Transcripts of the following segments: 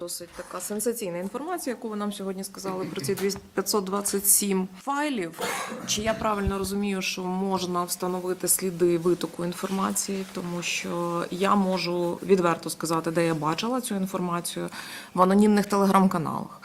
Досить така сенсаційна інформація, яку ви нам сьогодні сказали про ці 200 527 файлів. Чи я правильно розумію, що можна встановити сліди витоку інформації, тому що я можу відверто сказати, де я бачила цю інформацію в анонімних телеграм-каналах.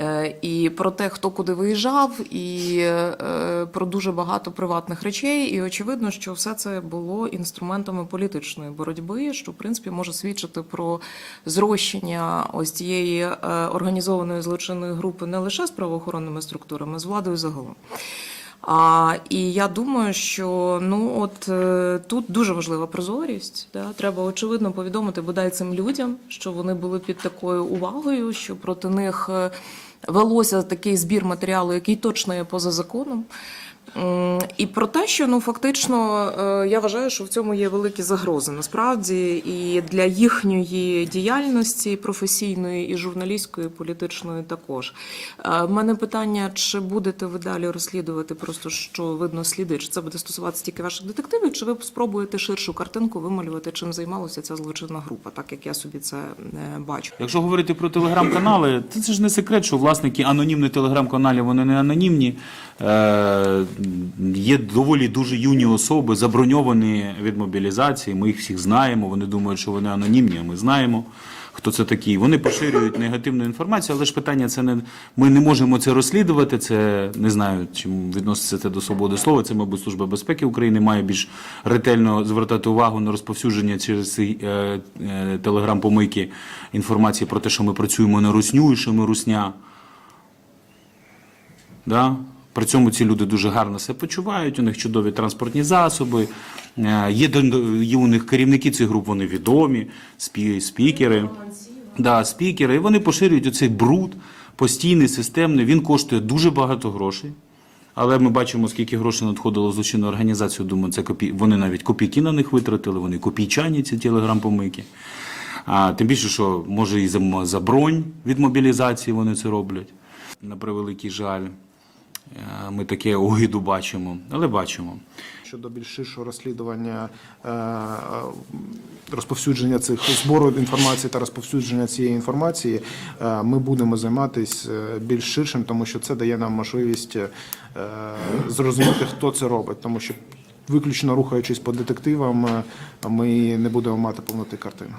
Е, І про те, хто куди виїжджав, і е, про дуже багато приватних речей. І очевидно, що все це було інструментами політичної боротьби, що в принципі може свідчити про зрощення ось цієї е, організованої злочинної групи не лише з правоохоронними структурами, з владою загалом. А, і я думаю, що ну от е, тут дуже важлива прозорість. Да? Треба очевидно повідомити бодай цим людям, що вони були під такою увагою, що проти них е, велося такий збір матеріалу, який точно є поза законом. І про те, що ну фактично е, я вважаю, що в цьому є великі загрози насправді і для їхньої діяльності професійної, і журналістської, і політичної також. Е, В мене питання: чи будете ви далі розслідувати просто що видно сліди? Чи це буде стосуватися тільки ваших детективів? Чи ви спробуєте ширшу картинку вималювати, чим займалася ця злочинна група, так як я собі це е, бачу? Якщо говорити про телеграм-канали, це ж не секрет, що власники анонімних телеграм-каналів вони не анонімні. Е, є доволі дуже юні особи, заброньовані від мобілізації. Ми їх всіх знаємо. Вони думають, що вони анонімні, а ми знаємо. Хто це такі? Вони поширюють негативну інформацію, але ж питання це не ми не можемо це розслідувати. Це не знаю, чим відноситься це до свободи слова. Це, мабуть, служба безпеки України має більш ретельно звертати увагу на розповсюдження через е, е, телеграм-помийки інформації про те, що ми працюємо на русню і що ми русня. Да? При цьому ці люди дуже гарно себе почувають, у них чудові транспортні засоби. Е, Є, є у них керівники цих груп, вони відомі, спі- спікери. Да, спікери. І вони поширюють оцей бруд, постійний, системний. Він коштує дуже багато грошей. Але ми бачимо, скільки грошей надходило в злочинну організацію. Думаю, це копій... вони навіть копійки на них витратили, вони копійчані ці телеграм-помийки. А, тим більше, що може і за, за бронь від мобілізації вони це роблять. На превеликий жаль. Е, Ми таке огиду бачимо, але бачимо. Щодо більш ширшого розслідування е, е, розповсюдження цих збору інформації та розповсюдження цієї інформації, ми будемо займатися більш ширшим, тому що це дає нам можливість зрозуміти, хто це робить, тому що виключно рухаючись по детективам, ми не будемо мати повноти картини.